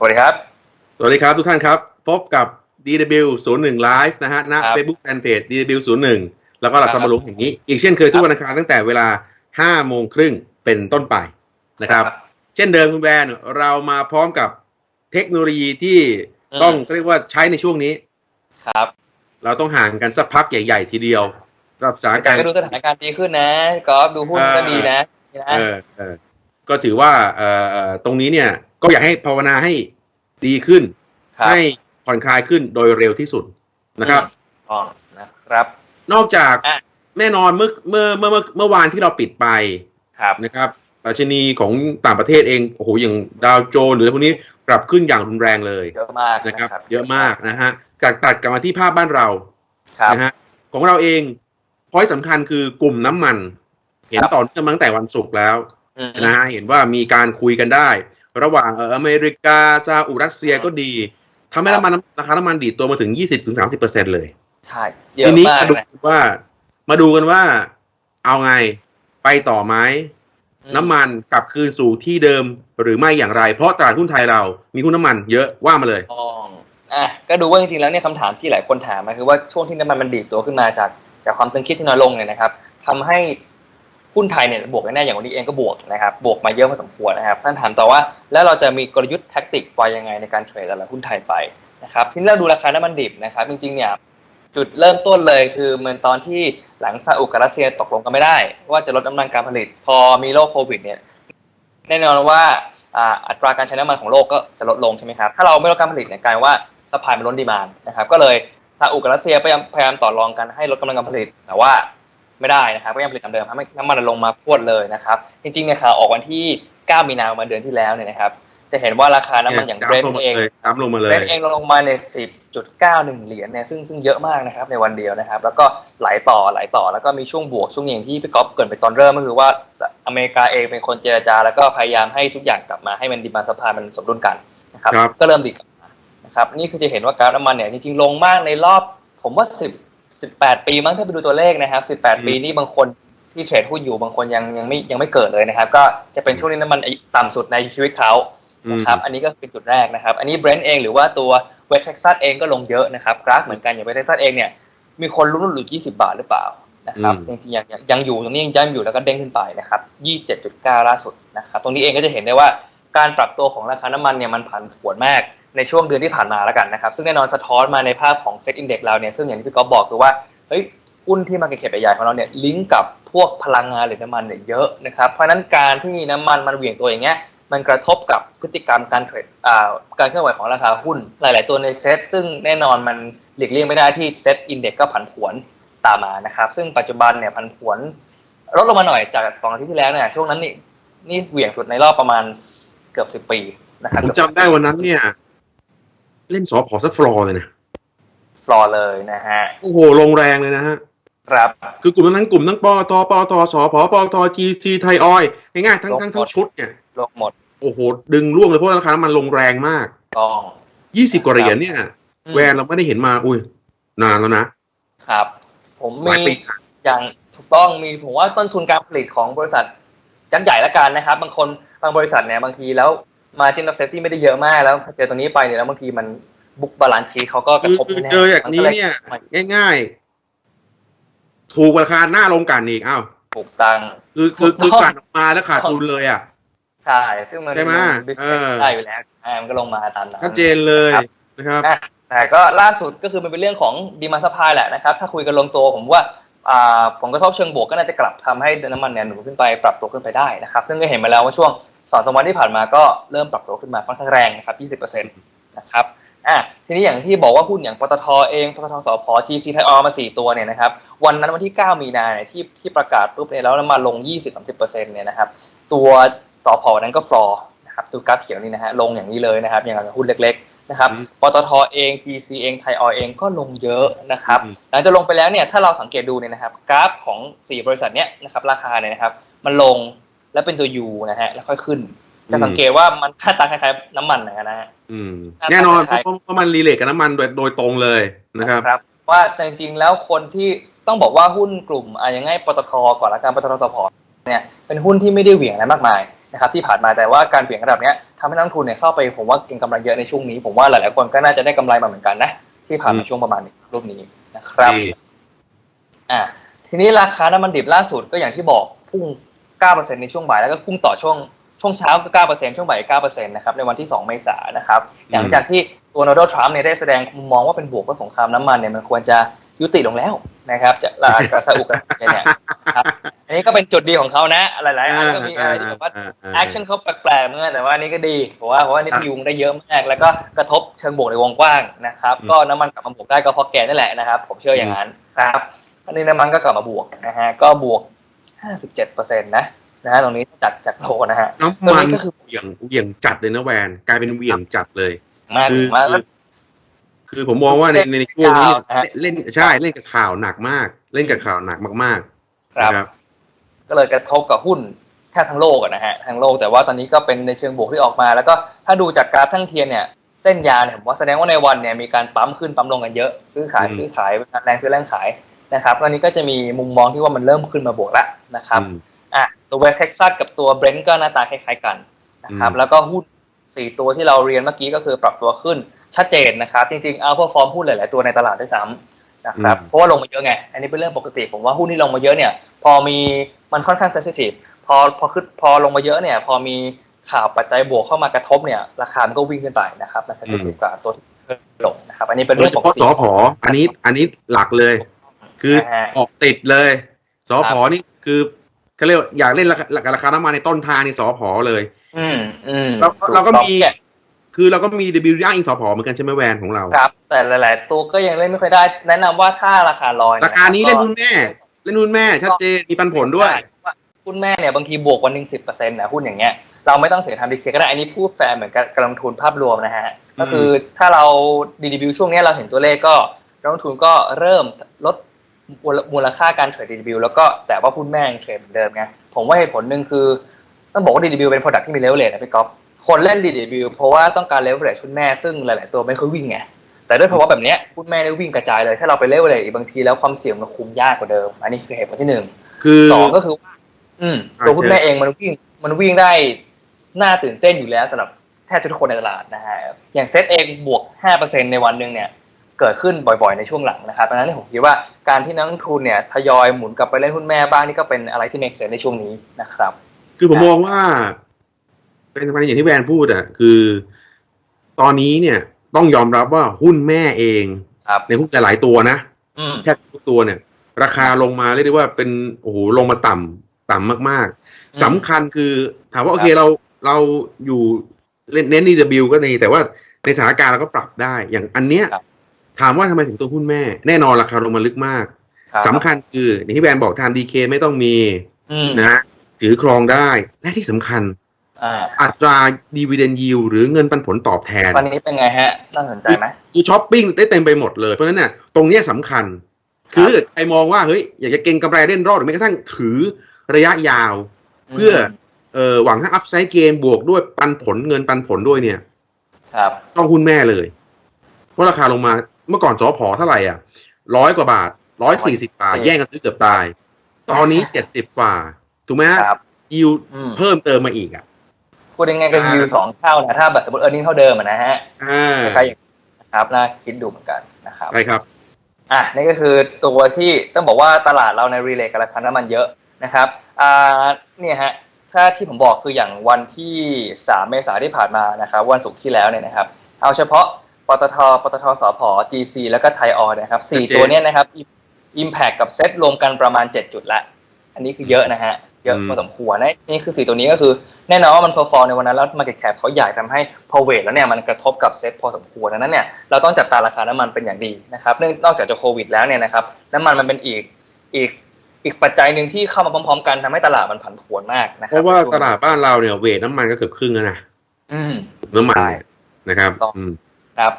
สวัสดีครับ สวัสดีครับทุกท่านครับ พบกับ DW 01 Live นะฮะหน้าครับ Facebook Fanpage DW 01 แล้วก็หลักครัสบมรุงแห่งนี้ อีกเช่นเคยทุกวันอังคารตั้งแต่เวลา5โมงครึ่งเป็นต้นไปนะครับ เช่นเดิมคุณแบนเรามาพร้อมกับเทคโนโลยีที่อืมต้องเรียกว่าใช้ในช่วงนี้ ครับ เราต้องห่างกันสักพักใหญ่ๆ ทีเดียวสำหรับสถานแต่การณ์ก็ดูสถานการณ์ดีขึ้นนะกอล์ฟดูหุ้นก็ดีนะนี่นะเออเออก็ถือว่าเอ่อเอ่อตรงนี้เนี่ย ก็อยากให้ภาวนาให้ดีขึ้นครับให้ผ่อนคลายขึ้นโดยเร็วที่สุดนะครับอ๋อนะครับ นอกจากอะแน่นอนเมื่อเมื่อเมื่อเมื่อเมื่อวานที่เราปิดไปครับนะครับดัชนีของต่างประเทศเองโอ้โหอย่างดาวโจนส์หรืออะไรพวกนี้ปรับขึ้นอย่างรุนแรงเลยเยอะมากนะครับ เยอะมากนะฮะตัดตัดกลับมาที่ภาพบ้านเราครับนะฮะของเราเองพอยสำคัญคือกลุ่มน้ำมัน เห็นครับต่อเนื่องมาตั้งแต่วันศุกร์แล้วอืมนะฮะเห็นว่ามีการคุยกันได้ ระหว่างเอออเมริกาซาอุรัสเซียก็ดีทำให้น้ำมันราคาน้ำมันดีดตัวมาถึง 20-30%เลยใช่เยอะทีนี้มากมาดูนะกันว่ามาดูกันว่าเอาไงไปต่อไหมอืมน้ำมันกลับคืนสู่ที่เดิมหรือไม่อย่างไร เพราะตลาดหุ้นไทยเรามีหุ้นน้ำมันเยอะว่ามาเลยอ๋ออะก็ดูว่าจริงๆแล้วเนี่ยคำถามที่หลายคนถามมาคือว่าช่วงที่น้ำมันมันดีดตัวขึ้นมาจากจากความตึงเครียดที่น้อยลงเนี่ยนะครับทำให้ หุ้นไทยเนี่ยบวกแน่ๆอย่างวันนี้เองก็บวกนะครับบวกมาเยอะพอสมควรนะครับท่านถามต่อว่าแล้วเราจะมีกลยุทธ์แท็กติกไปยังไงในการเทรดแต่ละหุ้นไทยไปนะครับทีนี้เราดูราคาน้ำมันดิบนะครับจริงๆเนี่ยจุดเริ่มต้นเลยคือเหมือนตอนที่หลังซาอุกับรัสเซียตกลงกันไม่ได้ ว่าจะลดน้ำมันการผลิต พอมีโรคโควิดเนี่ยแน่นอนว่าอัตราการใช้น้ำมันของโลกก็จะลดลงใช่ไหมครับถ้าเราไม่ลดการผลิตเนี่ยกลายว่าสปายมันล้นดีมานนะครับก็เลยซาอุกับรัสเซียพยายามพยายามต่อรองกันให้ลดกำลังการผลิต แต่ว่า ไม่ได้นะครับก็ยังผลิตตามเดิมทำให้น้ำมันลงมาพรวดเลยนะครับ จริงๆเนี่ยข่าวออกวันที่ 9 มีนาคมเดือนที่แล้วเนี่ยนะครับจะเห็นว่าราคาน้ำมันอย่างเบรนซ้ำลงท์มาเองเลยซ้ำลงมาเลเบรยนท์เองลงมาใน10.91เหรียญเนี่ยซึ่งซึ่งเยอะมากนะครับในวันเดียวนะครับ แล้วก็ไหลต่อไหลต่อแล้วก็มีช่วงบวกช่วงอย่างที่พี่ก๊อฟเกรินไปตอนเริ่มก็คือว่าอเมริกาเองเป็นคนเจรจา แล้วก็พยายามให้ทุกอย่างกลับมาให้มันดีมาสภามันสมดุลกันนะครับครับก็เริ่มดีกลับมานะครับนี่คือจะเห็นว่ากราฟน้ำมันเนี่ยจริงๆลงมากในรอบผมว่า10 18 ปีมั้งถ้าไปดูตัวเลขนะครับ18 ปีนี่บางคนที่เทรดหุ้นอยู่บางคนยังยังไม่ยังไม่เกิดเลยนะครับ ก็จะเป็นช่วงที่น้ำมันต่ำสุดในชีวิตเขาอืมนะครับอันนี้ก็เป็นจุดแรกนะครับ อันนี้เบรนท์เองหรือว่าตัวเวสเท็กซัสเองก็ลงเยอะนะครับกราฟเหมือนกันอย่างเวสเท็กซัสเองเนี่ยมีคนลุ้นหลุด20 บาทหรือเปล่านะครับอืมจริงๆยังยังยังอยู่ตรงนี้ยังยังอยู่แล้วก็เด้งขึ้นไปนะครับ27.9ล่าสุดนะครับ ตรงนี้เองก็จะเห็นได้ว่าการปรับตัวของราคาน้ำมันเนี่ยมันผันผวนมาก ในช่วงเดือนที่ผ่านมาแล้วกันนะครับ ซึ่งแน่นอนสะท้อนมาในภาพของเซ็ตอินเด็กซ์เราเนี่ยซึ่งอย่างที่พี่ก๊อฟบอกคือว่าเฮ้ยหุ้นที่มาเก็ตใหญ่ๆของเราเนี่ยลิงก์กับพวกพลังงานหรือน้ำมันเนี่ยเยอะนะครับเพราะนั้นการที่น้ำมันมันเหวี่ยงตัวอย่างเงี้ยมันกระทบกับพฤติกรรมการเทรดอ่าการเคลื่อนไหวของราคาหุ้น หลาย ๆ ตัวในเซ็ตซึ่งแน่นอนมันหลีกเลี่ยงไม่ได้ที่เซ็ตอินเด็กซ์ก็ผันผวนตามมานะครับซึ่งปัจจุบันเนี่ยผันผวนลดลงมาหน่อยจากสองอาทิตย์ที่แล้วเนี่ยช่วงนั้นนี่นี่เหวี่ยงสุดในรอบประมาณเกือบสิบปีนะครับผมจำได้วันนั้นเนี่ย เล่นสอพอสักฟลอร์เลยนะฟลอร์เลยนะฮะ โอ้โหลงแรงเลยนะฮะ ครับ คือกลุ่มนั้นกลุ่มทั้งปอตปอตสพปอตจีซีไทยออยล์ง่ายๆทั้งทั้งทั้งชุดเนี่ยลงหมด โอ้โห ดึงร่วงเลยเพราะราคาน้ำมันลงแรงมากต้องยี่สิบกว่าเหรียญเนี่ยอืมแวนเราไม่ได้เห็นมาอุ้ยนานแล้วนะครับ ผมหลายมีปีอย่างถูกต้องมีผมว่าต้นทุนการผลิตของบริษัทยักษ์ใหญ่ละกันนะครับ บางคนบางบริษัทเนี่ยบางทีแล้ว มาจินออฟเซฟตี้ไม่ได้เยอะมากแล้วเจอตรงนี้ไปเนี่ยแล้วบางทีมันบุกบาลานซ์ชีเขาก็กระคือทบคือแน่เจออย่างนี้เนี่ย ง่าย ๆ ถูกราคาหน้าลงกันอีกอ้าวถูกตังคือคือถูคือกต้องกลันออกมาแล้วขาดทุนเลยอะใช่ซึ่งมันใช่ไหมบิสเอเนสอได้อยู่แล้วอ่ามันก็ลงมาตามนั้นชัดเจนเลยครับนะครับอะแต่ก็ล่าสุดก็คือมันเป็นเรื่องของดีมาสปายแหละนะครับ ถ้าคุยกันลงตัวผมว่าอ่าผลกระทบเชิงบวกก็น่าจะกลับทำให้น้ำมันเนี่ยหนุนขึ้นไปปรับตัวขึ้นไปได้นะครับ ซึ่งก็เห็นมาแล้วว่าช่วง สองสามวันที่ผ่านมาก็เริ่มปรับตัวขึ้นมาค่อนข้างแรงนะครับ 20%นะครับอะทีนี้อย่างที่บอกว่าหุ้นอย่างปตทเองปตทสพ GC ไทยออมาสี่ตัวเนี่ยนะครับ วันนั้นวันที่ 9 มีนาเนี่ยที่ที่ประกาศปุ๊บเนี่ยแล้วน้ำมันลง 20-30%เนี่ยนะครับ ตัวสพนั้นก็ฟลอร์นะครับตัวกราฟเขียวนี่นะฮะลงอย่างนี้เลยนะครับ อย่างกับหุ้นเล็กๆนะครับอืมปตทเอง GC เองไทยออยเองก็ลงเยอะนะครับอืมหลังจากลงไปแล้วเนี่ยถ้าเราสังเกตดูเนี่ยนะครับ กราฟของ 4 บริษัทเนี้ยนะครับราคาเนี่ยนะครับ มันลง แล้วเป็นตัว U นะฮะ แล้วค่อยขึ้น จะสังเกตว่ามันหน้าตาคล้ายๆน้ำมันนะฮะอืมน่าแน่นอนเพคล้ายราะเพราะมันรีเลทกับน้ำมันโดยโดยตรงเลยนะครับครับ ว่าแต่จริงๆแล้วคนที่ต้องบอกว่าหุ้นกลุ่มอะยังไงปตทก่อนละกันปตทสพเนี่ยเป็นหุ้นที่ไม่ได้เหวี่ยงอะไรมากมายนะครับที่ผ่านมาแต่ว่าการเปลี่ยนระดับเนี้ยทำให้นักลงทุนเนี่ยเข้าไปผมว่าเก็งกำไรเยอะในช่วงนี้ ผมว่าหลายๆคนก็น่าจะได้กำไรมาเหมือนกันนะที่ผ่านมาช่วงประมาณนี้รูปนี้นะครับนี่อ่าทีนี้ราคาน้ำมันดิบล่าสุดก็อย่างที่บอกพุ่ง 9%ในช่วงบ่ายแล้วก็พุ่งต่อช่วงช่วงเช้าก็9%ช่วงบ่าย9%นะครับในวันที่ 2 เมษายนนะครับหลังจากที่ตัวโดนัลด์ทรัมป์เนี่ยได้แสดงมุมมองว่าเป็นบวกว่าสงครามน้ำมันเนี่ยมันควรจะยุติลงแล้วนะครับจะลากับซาอุกับเนี่ยนะครับอันนี้ก็เป็นจุดดีของเขานะหลายๆอันก็มีอะไรที่แบบว่าแอคชั่นเขาแปลกๆเหมือนกันแต่ว่าอันนี้ก็ดีเพราะว่าเพราะว่านี่พยุงได้เยอะมาก แล้วก็กระทบเชิงบวกในวงกว้างนะครับอืมก็น้ำมันกลับมาบวกได้ก็เพราะแกนั่นแหละนะครับ ผมเชื่ออย่างนั้นครับอันนี้น้ำมันก็กลับมาบวกนะฮะก็บวก 57%นะนะฮะตรงนี้จากจากโลนะฮะน้ำตัวมันนี้ก็คือเหวี่ยงเหวี่ยงจัดเลยนะแวน กลายเป็นเหวี่ยงจัดเลยมากคือมากคือคือผมมองว่าในในในช่วงนี้เนี่ยข่าวนะเล่นใช่เล่นกับข่าวหนักมาก เล่นกับข่าวหนักมากๆครับนะครับก็เลยกระทบกับหุ้นแทบทั้งโลกอะนะฮะทั้งโลกแต่ว่าตอนนี้ก็เป็นในเชิงบวกที่ออกมา แล้วก็ถ้าดูจากกราฟทั้งเทียนเนี่ยเส้นยาเนี่ยผมว่าแสดงว่าในวันเนี่ยมีการปั๊มขึ้นปั๊มลงกันเยอะ ซื้อขายอืมซื้อขายแรงซื้อแรงขาย นะครับตอนนี้ก็จะมีมุมมองที่ว่ามันเริ่มขึ้นมาบวกแล้วนะครับอืมอะตัวเวสเท็กซัสกับตัวเบรนท์ก็หน้าตาคล้ายๆกันนะครับอืมแล้วก็หุ้นสี่ตัวที่เราเรียนเมื่อกี้ก็คือปรับตัวขึ้นชัดเจนนะครับ จริงๆเอาพอฟอร์มหุ้นหลายๆตัวในตลาดด้วยซ้ำนะครับเพราะว่าลงมาเยอะไง อันนี้เป็นเรื่องปกติ ผมว่าหุ้นที่ลงมาเยอะเนี่ย พอมีมันค่อนข้างเซนซิทีฟพอพอขึ้นพอลงมาเยอะเนี่ย พอมีข่าวปัจจัยบวกเข้ามากระทบเนี่ย ราคามันก็วิ่งขึ้นไปนะครับมันเซนซิทีฟกว่าตัวที่ลงนะครับ อันนี้เป็นโดเรื่ยองเฉปกพาะติสอพออันนี้อันนี้หลักเลย คือนะฮะออกติดเลยสอพอนี่คือเขาเรียกว่าอยากเล่นราคาราคาน้ำมันในต้นทางนี่สอพอเลย อืมอืมเราเราก็มีถูต้องคือเราก็มี W ย่างอิงสอพอเหมือนกันใช่ไหมแวนของเรา ครับ แต่หลาย ๆ ตัวก็ยังเล่นไม่ค่อยได้ แนะนำว่าถ้าราคาลอยะราคานี้ก็เล่นหุ้นแม่ เล่นหุ้นแม่ชัดเจนมีปันผลด้วยว่าหุ้นแม่เนี่ยบางทีบวกวันหนึ่งสิบเปอร์เซ็นต์นะหุ้นอย่างเงี้ยเราไม่ต้องเสียทำดีเคก็ได้ อันนี้พูดแฟร์เหมือนกับการลงทุนภาพรวมนะฮะ ก็คือถ้าเราดีดีบิวช่วงเนี้ยเราเห็นตัวเลขก็นักลงทุนก็เริ่มลด มูลค่าการเทรดดีดีบิวแล้วก็แต่ว่าหุ้นแม่ยังเทรดเหมือนเดิมไงผมว่าเหตุผลหนึ่งคือ ต้องบอกว่าดีดีบิวเป็น product ที่มีเลเวลเลนะพี่ก๊อฟคนเล่นดีดีบิวเพราะว่าต้องการเลเวลเลชุดแม่ซึ่งหลาย ๆ ตัวไม่ค่อยวิ่งไงแต่ด้วยเพราะว่าแบบเนี้ยหุ้นแม่ได้วิ่งกระจายเลย ถ้าเราไปเลเวลเลอีกบางทีแล้วความเสี่ยงมันคุมยากกว่าเดิม อันนี้คือเหตุผลที่หนึ่งคือสองก็คือว่าอืมอ่าตัวหุ้นเชิญแม่เองมันวิ่งมันวิ่งได้น่าตื่นเต้นอยู่แล้วสำหรับแทบทุกคนในตลาดนะฮะอย่างเซตเองบวก5%ในวันหนึ่งเนี่ย เกิดขึ้นบ่อยๆในช่วงหลังนะครับดังนั้นผมคิดว่าการที่นักลงทุนเนี่ยทยอยหมุนกลับไปเล่นหุ้นแม่บ้างนี่ก็เป็นอะไรที่ make sense ในช่วงนี้นะครับ คือผมมองว่า เป็นประเด็นอย่างที่แวนพูดอะคือ ตอนนี้เนี่ยต้องยอมรับว่าหุ้นแม่เองครับในหุ้นหลายๆตัวนะอืมแทบทุกตัวเนี่ย ราคาลงมาเรียกได้ว่าเป็นโอ้โหลงมาต่ำต่ำมากอืมๆสำคัญคือถามว่าครัโอบเคเราเราอยู่เล่นเน้น DW ก็ดีแต่ว่าในสถานการณ์เราก็ปรับได้ อย่างอันเนี้ยครับ ถามว่าทำไมถึงตัวหุ้นแม่ แน่นอนราคาลงมาลึกมากครับสำคัญคืออย่างที่แบรนด์บอกทำดีเคไม่ต้องมีอืมนะถือครองได้ และที่สำคัญอ่าอัตราดีเวเดนยิวหรือเงินปันผลตอบแทน วันนี้เป็นไงฮะ น่าสนใจไหมคือช้อปปิ้งได้เต็มไปหมดเลย เพราะฉะนั้นเนี่ยตรงเนี้ยสำคัญ คือถ้าเกิดใครมองว่าเฮ้ยอยากจะเก็งกำไรเล่นรอดหรือแม้กระทั่งถือระยะยาว เพื่อเออหวังถ้าอัพไซด์เกมบวกด้วยปันผลเงินปันผลด้วยเนี่ย ครับ ต้องหุ้นแม่เลย เพราะราคาลงมา เมื่อก่อนสอพอเท่าไหร่อะร้อยกว่าบาทร้อยสี่สิบาท แย่งกันซื้อเกือบตาย ตอนนี้เจ็ดสิบกว่า ถูกไหมฮะครับยิวอืมเพิ่มเติมมาอีกอะพูดง่ายๆก็อ่ายิวสองเท่านะถ้าแบบสมมติเออร์เน็งเท่าเดิมอะนะฮะอ่าคล้ายๆอย่างนี้นะครับน่าคิดดูเหมือนกันนะครับใช่ครับอะนี่ก็คือตัวที่ต้องบอกว่าตลาดเราในรีเลย์กับราคาน้ำมันเยอะนะครับอ่าเนี่ยฮะถ้าที่ผมบอกคืออย่างวันที่ 3 เมษายนที่ผ่านมานะครับ วันศุกร์ที่แล้วเนี่ยนะครับ เอาเฉพาะ ปตทปตทสพ GC แล้วก็ไทยออยนะครับสี่ชัดเจนตัวเนี้นะครับ Impact กับเซตรวมกันประมาณ7จุดละอันนี้คือเยอะนะฮะเยอะอืมพอสมควรนะนี่คือสี่ตัวนี้ก็คือแน่นอนว่ามันเพอร์ฟอร์ในวันนั้นแล้ว Market Cap เขาใหญ่ทำให้พอเวทแล้วเนี่ยมันกระทบกับเซ็ตพอสมควรดังนั้นเนี่ยเราต้องจับตาราคาน้ำมันเป็นอย่างดีนะครับเนื่องนอกจากจะโควิดแล้วเนี่ยนะครับน้ำมันมันเป็นอีกอีกอีกปัจจัยหนึ่งที่เข้ามาพร้อมๆ กันทำให้ตลาดมันผันผวนมากนะคเพรับราะว่าตลาดบ้านเราเนี่ยเวทน้ำมันก็เกือบครึ่งแล้วนะอืมน้ำมันใช่นะครับต้องอืม ครับ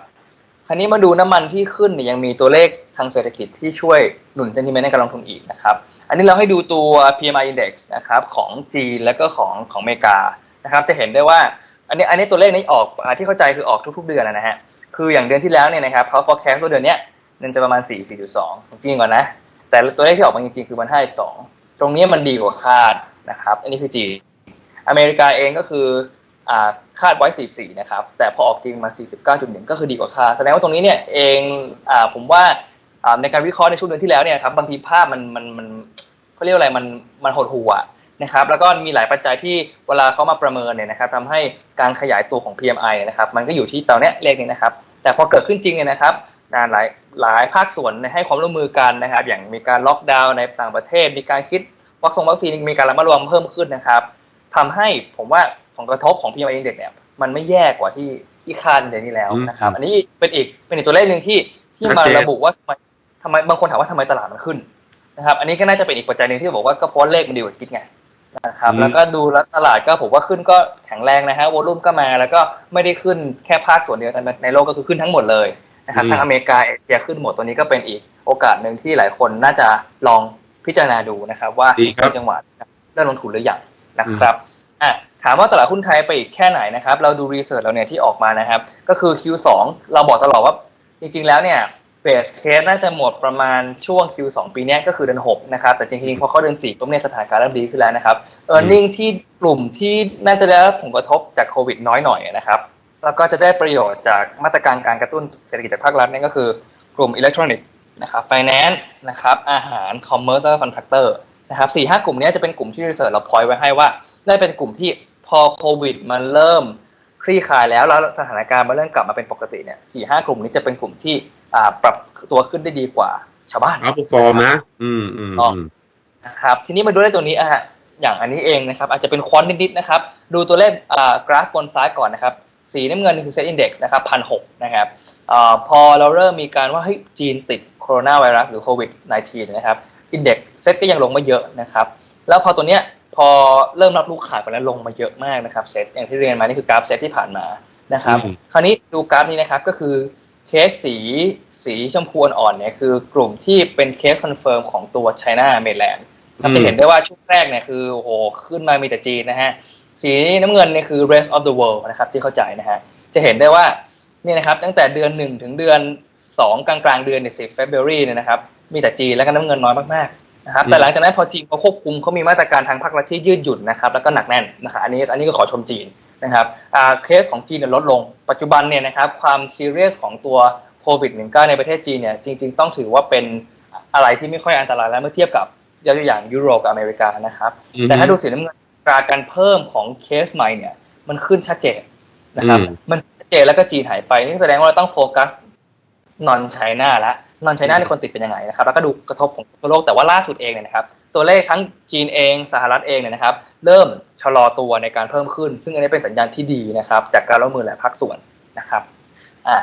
คราวนี้มาดูน้ำมันที่ขึ้นเนี่ยยังมีตัวเลขทางเศรษฐกิจที่ช่วยหนุนเซนติเมนต์ในการลงทุนอีกนะครับ อันนี้เราให้ดูตัว PMI index นะครับของจีนแล้วก็ของของอเมริกานะครับ จะเห็นได้ว่าอันนี้อันนี้ตัวเลขนี้ออกอที่เข้าใจคือออกทุก ๆ เดือนนะฮะคืออย่างเดือนที่แล้วเนี่ยนะครับเขา forecast ว่าเดือนนี้ยมันจะประมาณ 4 4.2ของก่อนนะ แต่ตัวเลขที่ออกมาจริงๆคือมัน5.2 ตรงนี้มันดีกว่าคาดนะครับ อันนี้คือจีนอเมริกาเองก็คือ คาดไว้ 44 นะครับ แต่พอออกจริงมา 49.1 ก็คือดีกว่าคาดแสดงว่าตรงนี้เนี่ยเองอผมว่าในการวิเคราะห์ในช่วงเดือนที่แล้วเนี่ยครับบางทีภาพมันมันมันเขาเรียกอะไรมันมันหดหู่อะนะครับแล้วก็มีหลายปัจจัยที่เวลาเขามาประเมินเนี่ยนะครับทำให้การขยายตัวของ PMI นะครับมันก็อยู่ที่ตอนเนี้เลขนี้นะครับ แต่พอเกิดขึ้นจริงเนี่ยนะครับงานหลายหลายภาคส่วนให้ความร่วมมือกันนะครับ อย่างมีการล็อกดาวน์ในต่างประเทศ มีการคิดวัคซีนวัคซีนมีการระมัดระวังเพิ่มขึ้นนะครับทำให้ผมว่า ผลกระทบของ PMI Index เนี่ยมันไม่แย่กว่าที่ที่คาดในเดือนนี้แล้วนะครับ อันนี้เป็นอีกเป็นอีกตัวเลขหนึ่งที่ที่มาระบุว่าทำไมทำไมบางคนถามว่าทำไมตลาดมันขึ้นนะครับ อันนี้ก็น่าจะเป็นอีกปัจจัยหนึ่งที่บอกว่าก็เพราะเลขมันดีกว่าคิดไงนะครับแล้วก็ดูแล้วตลาดก็ผมว่าขึ้นก็แข็งแรงนะฮะวอลุ่มก็มาแล้วก็ไม่ได้ขึ้นแค่ภาคส่วนเดียวแต่ในโลกก็คือขึ้นทั้งหมดเลยนะครับทั้งอเมริกาเอเชียขึ้นหมดตัวนี้ก็เป็นอีกโอกาสหนึ่งที่หลายคนน่าจะลองพิจารณาดูนะครับ ว่าเป็นจังหวะเริ่มลงทุนหรือยังนะครับอะ ถามว่าตลาดหุ้นไทยไปอีกแค่ไหนนะครับ เราดูรีเสิร์ชเราเนี่ยที่ออกมานะครับ ก็คือ Q2 เราบอกตลอดว่าจริงๆแล้วเนี่ยเบสเคสน่าจะหมดประมาณช่วง Q2 ปีนี้ก็คือเดือน6นะครับ แต่จริงๆพอเข้าเดือน4ปุ๊บเนี่ยสถานการณ์เริ่มดีขึ้นแล้วนะครับเออร์เน็งที่กลุ่มที่น่าจะได้รับผลกระทบจากโควิดน้อยหน่อยนะครับ แล้วก็จะได้ประโยชน์จากมาตรการการกระตุ้นเศรษฐกิจจากภาครัฐนั่นก็คือกลุ่มอิเล็กทรอนิกส์นะครับไฟแนนซ์นะครับอาหารคอมเมอร์สและคอนแทคเตอร์นะครับสี่ห้ากลุ่มนี้จะเป็นกลุ่มที่รีเสิร์ชเราพอยไว้ให้ว่าได้เป็นกลุ่มที่ พอโควิดมันเริ่มคลี่คลายแล้วแล้วสถานการณ์มันเริ่มกลับมาเป็นปกติเนี่ยสี่ห้ากลุ่มนี้จะเป็นกลุ่มที่อ่าปรับตัวขึ้นได้ดีกว่าชาวบ้านอัพฟอร์มนะ อืมอืมอืมนะครับ ทีนี้มาดูได้ตัวนี้อะอย่างอันนี้เองนะครับ อาจจะเป็นควอนนิดๆนะครับ ดูตัวเลขอ่ากราฟบนซ้ายก่อนนะครับ สีน้ำเงินคือเซ็ตอินดี x นะครับพันหนะครับอาพอเราเริ่มมีการว่าเฮ้ยจีนติดโคโรนาไวรัสหรือโควิด -19 นะครับอินดี x เซ็ตก็ยังลงมาเยอะนะครับ แล้วพอตัวเนี้ยพ อเริ่มรับลูกขายไปแล้วลงมาเยอะมากนะครับเซ็ตอย่างที่เรียนมานี่คือกราฟเซ็ตที่ผ่านมานะครับอืมคราวนี้ดูกราฟนี้นะครับก็คือเคสสีสีชมพูอ่อนๆเนี่ยคือกลุ่มที่เป็นเคสคอนเฟิร์มของตัว China Mainland ครับจะเห็นได้ว่าช่วงแรกเนี่ยคือโอ้โหขึ้นมามีแต่จีนนะฮะสีน้ำเงินเนี่ยคือ rest of the world นะครับที่เข้าใจนะฮะจะเห็นได้ว่านี่นะครับตั้งแต่เดือนหนึ่งถึงเดือนสองกลางกลางๆเดือนเนี่ยสิบ February เนี่ยนะครับมีแต่จีนแล้วก็น้ำเงินน้อยมากๆ นะครับแต่หลังจากนั้นพอจีนเขาควบคุมเขามีมาตรการทางภาครัฐที่ยืดหยุ่นนะครับแล้วก็หนักแน่นนะครับอันนี้อันนี้ก็ขอชมจีนนะครับอ่าเคสของจีนเนี่ยลดลง ปัจจุบันเนี่ยนะครับความซีเรียสของตัวโควิด -19 ในประเทศจีนเนี่ยจริง ๆ ต้องถือว่าเป็นอะไรที่ไม่ค่อยอันตรายแล้วเมื่อเทียบกับยกตัวอย่างยุโรปกับอเมริกานะครับอือฮึแต่ถ้าดูสีน้ำเงินอัตราการเพิ่มของเคสใหม่เนี่ยมันขึ้นชัดเจนนะครับอืมมันชัดเจนแล้วก็จีนหายไปนี่แสดงว่าเราต้องโฟกัสนอนไชน่าละ นอนไชน่าในคนติดเป็นยังไงนะครับแล้วก็ดูกระทบของทั่วโลกแต่ว่าล่าสุดเองเนี่ยนะครับตัวเลขทั้งจีนเองสหรัฐเองเนี่ยนะครับ เริ่มชะลอตัวในการเพิ่มขึ้น ซึ่งอันนี้เป็นสัญญาณที่ดีนะครับจากการร่วมมือหลายภาคส่วนนะครับอ่า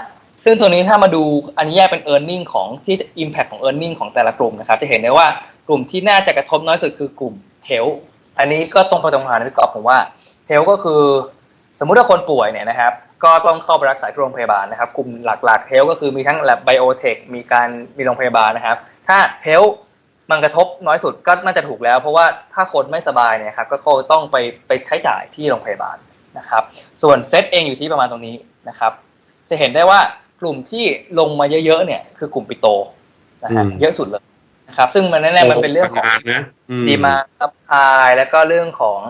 ซึ่งตัวนี้ถ้ามาดูอันนี้แยกเป็น e a r n i n g ของที่ impact ของ e a r n i n g ของแต่ละกลุ่มนะครับจะเห็นได้ว่ากลุ่มที่น่าจะกระทบน้อยสุดคือกลุ่ม health อันนี้ก็ตรงไปตรงมานพี่กอล์ฟผมว่า health ก็คือ สมมุติว่าคนป่วยเนี่ยนะครับ ก็ต้องเข้าไปรักษาที่โรงพยาบาลนะครับ กลุ่มหลักๆ health ก็คือมีทั้ง lab biotech มีการมีโรงพยาบาลนะครับ ถ้า health มันกระทบน้อยสุดก็น่าจะถูกแล้ว เพราะว่าถ้าคนไม่สบายเนี่ยครับก็คงต้องไปไปใช้จ่ายที่โรงพยาบาลนะครับ ส่วนเซตเองอยู่ที่ประมาณตรงนี้นะครับ จะเห็นได้ว่ากลุ่มที่ลงมาเยอะๆเนี่ย คือกลุ่มปิโตนะฮะอืมเยอะสุดเลยนะครับ ซึ่งมันแน่ๆมันเป็นเรื่องของทำงานนะอืมดีมาซัพพลายแล้วก็เรื่องของ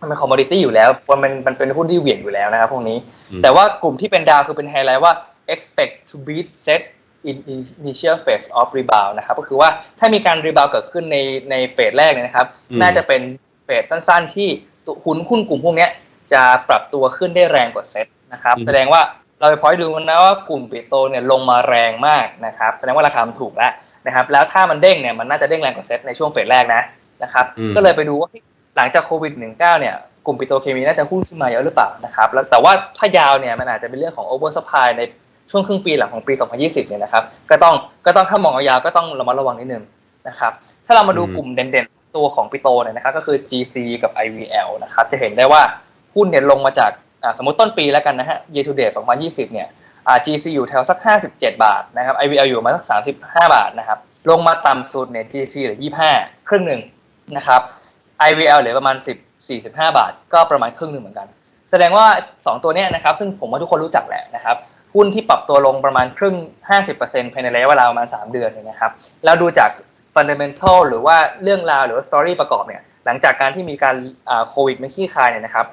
มันเป็นคอมมอดิตี้อยู่แล้วมันเป็นมันเป็นหุ้นที่เหวี่ยงอยู่แล้วนะครับพวกนี้อืมแต่ว่ากลุ่มที่เป็นดาวคือเป็นไฮไลท์ว่า expect to beat set in initial phase of rebound นะครับ ก็คือว่าถ้ามีการ rebound เกิดขึ้นในในเฟสแรกเนี่ยนะครับอืมน่าจะเป็นเฟสสั้นๆ ที่ตัวหุ้นหุ้นกลุ่มพวกเนี้ยจะปรับตัวขึ้นได้แรงกว่าเซ็ตนะครับ แสดงว่าเราไปพอยต์ดูนะว่ากลุ่มปิโตเนี่ยลงมาแรงมากนะครับ แสดงว่าราคามันถูกแล้วนะครับ แล้วถ้ามันเด้งเนี่ยมันน่าจะเด้งแรงกว่าเซ็ตในช่วงเฟสแรกนะนะครับอืมก็เลยไปดูว่าเฮ้ย หลังจากโควิด -19 เนี่ยกลุ่มปิโตรเคมีน่าจะหุ้นขึ้นมาเยอะหรือเปล่านะครับแล้วแต่ว่าถ้ายาวเนี่ยมันอาจจะเป็นเรื่องของโอเวอร์สปายในช่วงครึ่งปีหลังของปี 2020 เนี่ยนะครับ ก็ต้องก็ต้องถ้ามองยาวๆก็ต้องระมัดระวังนิดนึงนะครับ ถ้าเรามาดูอืมกลุ่มเด่นๆ ตัวของปิโตเนี่ยนะครับ ก็คือ GC กับ IVL นะครับ จะเห็นได้ว่าหุ้นเนี่ยลงมาจากอ่าสมมติต้นปีแล้วกันนะฮะ year to date 2020 เนี่ยอ่า GC อยู่แถวสัก 57 บาทนะครับ IVL อยู่ประมาณสัก 35 บาทนะครับ ลงมาต่ำสุดเนี่ย GC เหลือ 25 ครึ่งหนึ่งนะครับ IVL เหลือประมาณ 10 45 บาท ก็ประมาณครึ่งหนึ่งเหมือนกัน แสดงว่า 2 ตัวเนี้ยนะครับ ซึ่งผมว่าทุกคนรู้จักแหละนะครับ หุ้นที่ปรับตัวลงประมาณครึ่ง 50%ภายในระยะเวลาประมาณ 3 เดือนเนี่ยนะครับ แล้วดูจาก fundamental หรือว่าเรื่องราวหรือว่า story ประกอบเนี่ย หลังจากการที่มีการโควิดไม่ขี้คายเนี่ยนะครับ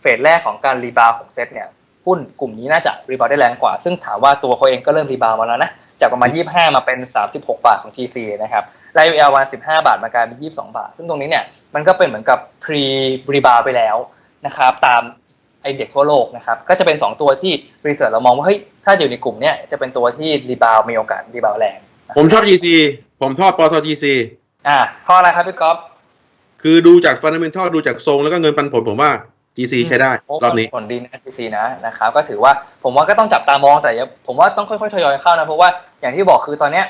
เฟสแรกของการรีบาวของเซ็ตเนี่ยหุ้นกลุ่มนี้น่าจะรีบาวได้แรงกว่า ซึ่งถามว่าตัวเขาเองก็เริ่มรีบาวมาแล้วนะ จากประมาณ 25 มาเป็น 36 บาทของ TC นะครับ ไล l วัน15บาทมากลายเป็น22บาท ซึ่งตรงนี้เนี่ยมันก็เป็นเหมือนกับ pre รีบาวไปแล้วนะครับ ตามไอเด็กทั่วโลกนะครับ ก็จะเป็น 2 ตัวที่รีเสิร์ชเรามองว่าเฮ้ยถ้าอยู่ในกลุ่มเนี่ยจะเป็นตัวที่รีบาวมีโอกาสรีบาวแรงผมชอบ GC ผมชอบปต GC อ่าเพราะอะไรครับพี่ก๊อฟคือดูจากฟันเดเมนทัลดูจากทรงแล้วก็เงินปันผลผมว่า GC ใช้ได้โอ้รอบนี้ผลดีนะ TC นะนะครับก็ถือว่าผมว่าก็ต้องจับตามองแต่อย่าผมว่าต้องค่อยๆทยอยเข้านะ เพราะว่าอย่างที่บอกคือตอนเนี้ย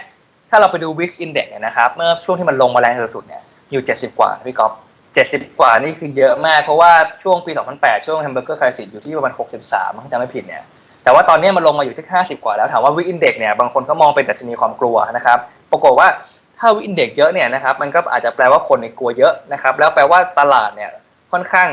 ถ้าเราไปดู Wix Index เนี่ยนะครับเมื่อช่วงที่มันลงมาแรงสุดเนี่ยอยู่ 70 กว่าพี่ก๊อฟ70 กว่านี่คือเยอะมาก เพราะว่าช่วงปี 2008 ช่วงแฮมเบอร์เกอร์ไครซิสอยู่ที่ประมาณ 63ถ้าจำไม่ผิดเนี่ยแต่ว่าตอนนี้มันลงมาอยู่ที่ 50 กว่าแล้วถามว่า Wix Index เนี่ยบางคนก็มองเป็นดัชนีความกลัวนะครับปรากฏว่าถ้า Wix Index เยอะเนี่ยนะครับมันก็อาจจะแปลว่าคนในกลัวเยอะนะครับแล้วแปลว่าตลาดเนี่ยค่อนข้าง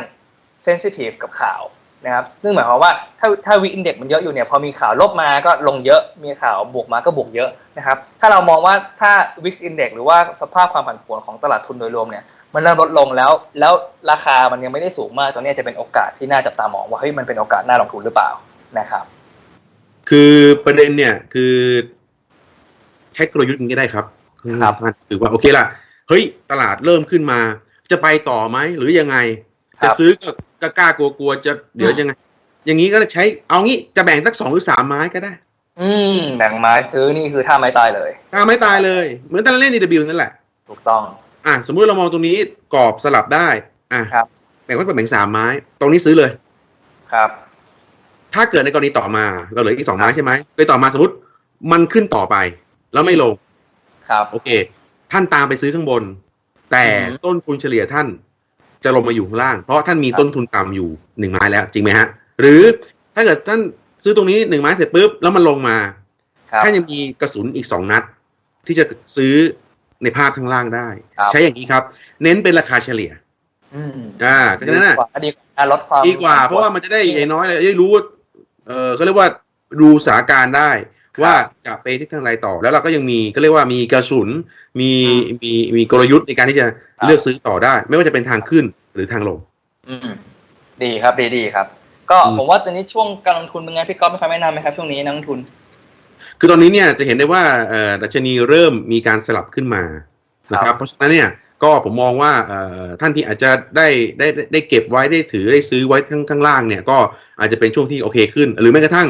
เซนซิทีฟกับข่าว นะครับซึ่งหมายความว่าถ้าถ้าวิอินเด็กมันเยอะอยู่เนี่ยพอมีข่าวลบมาก็ลงเยอะ มีข่าวบวกมาก็บวกเยอะนะครับถ้าเรามองว่าถ้าวิกอินเด็กหรือว่าสภาพความผันผวนของตลาดทุนโดยรวมเนี่ยมันเริ่มลดลงแล้ว แล้วราคามันยังไม่ได้สูงมากตัวเนี้ยจะเป็นโอกาสที่น่าจับตามองว่าเฮ้ยมันเป็นโอกาสน่าลงทุนหรือเปล่านะครับ คือประเด็นเนี่ยคือใช้กลยุทธ์นี้ก็ได้ครับครับถือว่าโอเคล่ะเฮ้ยตลาดเริ่มขึ้นมา จะไปต่อไหมหรือยังไงครัจะบซื้อก็ ก็กล้ากลัวกลัวจะเดี๋ยวยังไง อย่างนี้ก็ใช้เอางี้จะแบ่งสักสองหรือสามไม้ก็ได้ อืมแบ่งไม้ซื้อนี่คือท่าไม้ตายเลยถ้าไม่ตายเลย เหมือนตอนเล่น DW นั่นแหละ ถูกต้อง อะสมมุติเรามองตรงนี้กรอบสลับได้ อะครับแบ่งไว้เป็นแบ่งสามไม้ ตรงนี้ซื้อเลย ครับ ถ้าเกิดในกรณีต่อมาเราเหลืออีกสองไม้ใช่ไหมไปต่อมาสมมติมันขึ้นต่อไป แล้วไม่ลง ครับ โอเค ท่านตามไปซื้อข้างบน แต่อือฮึต้นทุนเฉลี่ยท่าน จะลงมาอยู่ข้างล่าง เพราะท่านมีครับต้นทุนต่ำอยู่หนึ่งไม้แล้วจริงไหมฮะ หรือถ้าเกิดท่านซื้อตรงนี้หนึ่งไม้เสร็จปุ๊บแล้วมันลงมาครับท่านยังมีกระสุนอีกสองนัด ที่จะซื้อในภาพข้างล่างได้ครับใช้อย่างนี้ครับ เน้นเป็นราคาเฉลี่ยอืมอ่าฉะนั้นน่ะดีกว่าดีกว่าลดความดีกว่า เพราะว่ามันจะได้อย่างน้อยเลยได้รู้ว่าเออเขาเรียกว่าดูสถานการณ์ได้ ว่าจะไปที่ทางไรต่อ แล้วเราก็ยังมีก็เรียกว่ามีกระสุนมีมีมีกลยุทธ์ในการที่จะเลือกซื้อต่อได้ ไม่ว่าจะเป็นทางขึ้นหรือทางลงอืมดีครับดีดีครับ ก็อืมผมว่าตอนนี้ช่วงการลงทุนเป็นไงพี่ก๊อฟไม่ค่อยแนะนำไหมครับช่วงนี้นักลงทุน คือตอนนี้เนี่ยจะเห็นได้ว่าเอ่อดัชนีเริ่มมีการสลับขึ้นมานะคครัรับบเพราะฉะนั้นเนี่ยก็ผมมองว่าเอ่อท่านที่อาจจะได้ได้ได้ได้เก็บไว้ได้ถือได้ซื้อไว้ข้างข้างล่างเนี่ยก็อาจจะเป็นช่วงที่โอเคขึ้น หรือแม้กระทั่ง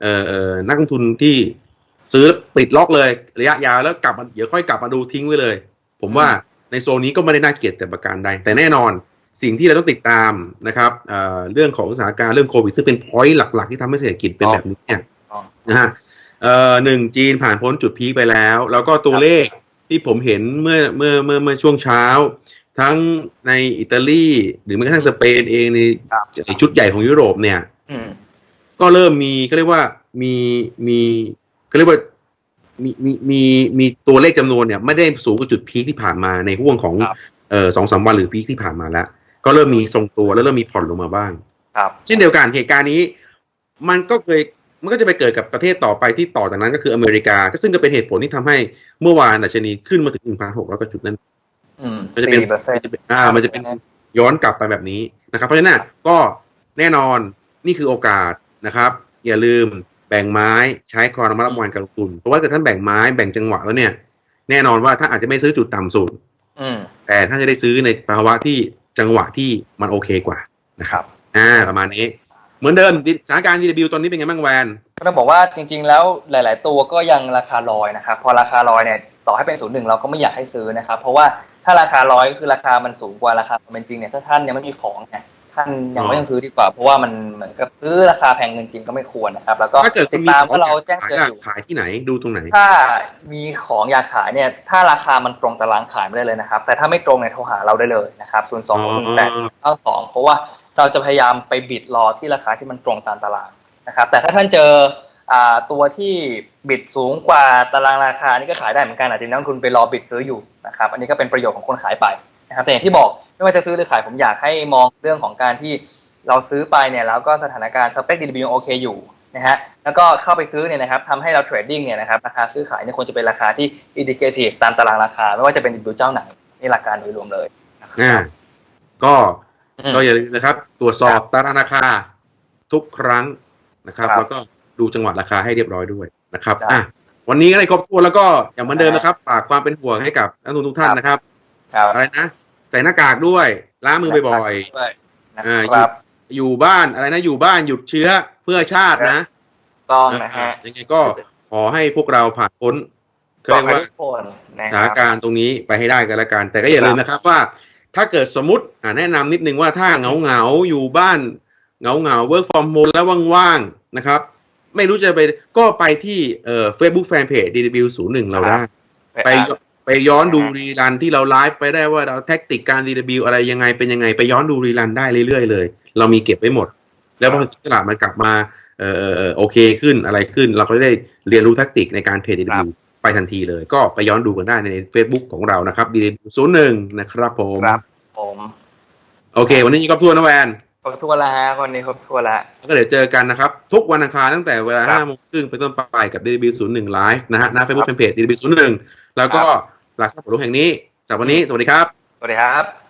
เอ่อเอ่อนักลงทุนที่ซื้อแล้วปิดล็อกเลยระยะยาวแล้วกลับมาเดี๋ยวค่อยกลับมาดูทิ้งไว้เลย ผมว่าในโซนนี้ก็ไม่ได้น่าเกลียดแต่ประการใด แต่แน่นอนสิ่งที่เราต้องติดตามนะครับเอ่อเรื่องของสถานการณ์เรื่องโควิดซึ่งเป็นพอยต์หลัก ๆ ที่ทำให้เศรษฐกิจเป็นแบบนี้เนี่ยอ๋อนะฮะเอ่อหนึ่งจีนผ่านพ้นจุดพีคไปแล้ว แล้วก็ตัวเลขที่ผมเห็นเมื่อเมื่อเมื่อเมื่อช่วงเช้า ทั้งในอิตาลีหรือแม้กระทั่งสเปนเองในครับในชุดใหญ่ของยุโรปเนี่ยอืม ก็เริ่มมีก็เรียกว่ามีมีก็เรียกว่ามีมีมีมีตัวเลขจำนวนเนี่ยไม่ได้สูงกว่าจุดพีคที่ผ่านมาในห่วงของครับเอ่อสองสามวันหรือพีคที่ผ่านมาแล้ว ก็เริ่มมีทรงตัวแล้วเริ่มมีผ่อนลงมาบ้าง ครับ เช่นเดียวกันเหตุการณ์นี้ มันก็เคยมันก็จะไปเกิดกับประเทศต่อไปที่ต่อจากนั้นก็คืออเมริกา ก็ซึ่งก็เป็นเหตุผลที่ทำให้เมื่อวานดัชนีขึ้นมาถึง1,600แล้วก็จุดนั้นอืมมันจะเป็นสี่เปอร์เซ็นต์อ่า มันจะเป็นย้อนกลับไปแบบนี้นะครับ เพราะฉะนั้นนะก็แน่นอนนี่คือโอกาส นะครับ อย่าลืมแบ่งไม้ใช้ความระมัดระวังการลงทุน เพราะว่าถ้าท่านแบ่งไม้แบ่งจังหวะแล้วเนี่ย แน่นอนว่าท่านอาจจะไม่ซื้อจุดต่ำสุดอืมแต่ท่านจะได้ซื้อในภาวะที่จังหวะที่มันโอเคกว่านะครับ อ่าประมาณนี้เหมือนเดิมสถานการณ์ DW ตอนนี้เป็นไงบ้างแวนก็ต้องบอกว่าจริง ๆ แล้วหลาย ๆ ตัวก็ยังราคาลอยนะครับพอราคาลอยเนี่ยต่อให้เป็นศูนย์หนึ่งเราก็ไม่อยากให้ซื้อนะครับ เพราะว่าถ้าราคาลอยก็คือราคามันสูงกว่าราคาความเป็นจริงเนี่ยถ้าท่านยังไม่มีของเนี่ย ท่านยังไม่ต้องซื้อดีกว่า เพราะว่ามันเหมือนกับซื้อราคาแพงเงินจริงก็ไม่ควรนะครับ แล้วก็ถ้าเกิดคุติณดมีตามของว่าเราแจ้งขายเตือนอะอยู่ขายที่ไหนดูตรงไหน ถ้ามีของอยากขายเนี่ย ถ้าราคามันตรงตารางขายไม่ได้เลยนะครับ แต่ถ้าไม่ตรงเนี่ยโทรหาเราได้เลยนะครับศูนย์สองหนึ่งแปดเก้าสองเพราะว่าเราจะพยายามไปบิดรอที่ราคาที่มันตรงตามตารางนะครับ แต่ถ้าท่านเจออ่าตัวที่บิดสูงกว่าตารางราคานี่ก็ขายได้เหมือนกันอาจจะมีนักลงทุนไปรอบิดซื้ออยู่นะครับ อันนี้ก็เป็นประโยชน์ของคนขายไป นะครับแต่อย่างที่บอกไม่ว่าจะซื้อหรือขายผมอยากให้มองเรื่องของการที่เราซื้อไปเนี่ยแล้วก็สถานการณ์สเปคดีดีโอเคอยู่นะฮะแล้วก็เข้าไปซื้อเนี่ยนะครับทำให้เราเทรดดิ้งเนี่ยนะครับราคาซื้อขายเนี่ยควรจะเป็นราคาที่อินดิเคทีฟตามตารางราคา ไม่ว่าจะเป็นดิบดูเจ้าไหนนี่หลักการโดยรวมเลยนะคอ่ารับก็อืมก็อย่าลืมนะครับ ตรวจสอบตารางราคาทุกครั้งนะครับครับแล้วก็ดูจังหวะราคาให้เรียบร้อยด้วยนะครับครับอะวันนี้ก็ได้ครบถ้วนแล้วก็อย่างเหมือนเดิมนะครับฝากความเป็นห่วงให้กับนักลงทุนทุกท่านนะครับครับอะไรนะใส่หน้ากากด้วยล้างมือบ่อยด้วยนะอ่าครับๆอยู่บ้านอะไรนะอยู่บ้านหยุดเชื้อเพื่อชาตินะต้องนะฮะยังไงก็ขอให้พวกเราผ่านพ้นเขาเรียกว่าทุกคนนะสคถานรับการณ์ตรงนี้ไปให้ได้กันแล้วกัน แต่ก็อย่าลืมนะครับว่า ถ้าเกิดสมมติอ่าแนะนำนิดนึงว่าถ้าเหงาเหงาๆอยู่บ้านเหงาเหงา work from home แล้วว่างๆนะครับ ไม่รู้จะไปก็ไปที่เอ่อ Facebook Fanpage DW01 เราได้ ไป ไปย้อนดูรีรันที่เราไลฟ์ไปได้ว่าเราแท็กติกการ DW อะไรยังไงเป็นยังไง ไปย้อนดูรีรันได้เรื่อยๆเลย เรามีเก็บไว้หมด แล้วพอตลาดมันกลับมาเออเออเออโอเคขึ้นอะไรขึ้น เราก็ได้เรียนรู้แท็กติกในการเทรดครั DW บไปทันทีเลย ก็ไปย้อนดูกันได้ใน Facebook ของเรานะครับ DW01 นะครับผมครับผมโอเค วันนี้ก็ทั่วนะแวนครบทั่วนแล้วฮะคนนี้ครบทั่วนแล้วแล้วก็เดี๋ยวเจอกันนะครับ ทุกวันอังคารตั้งแต่เวลาครับ5โมงครึ่งเป็นต้นไปกับ DW01 Live นะฮะหน้า Facebook Fanpage DW01 แล้วก็ หลักทรัพย์หลวงแห่งนี้สำหรับวันนี้สวัสดีครับ สวัสดีครับ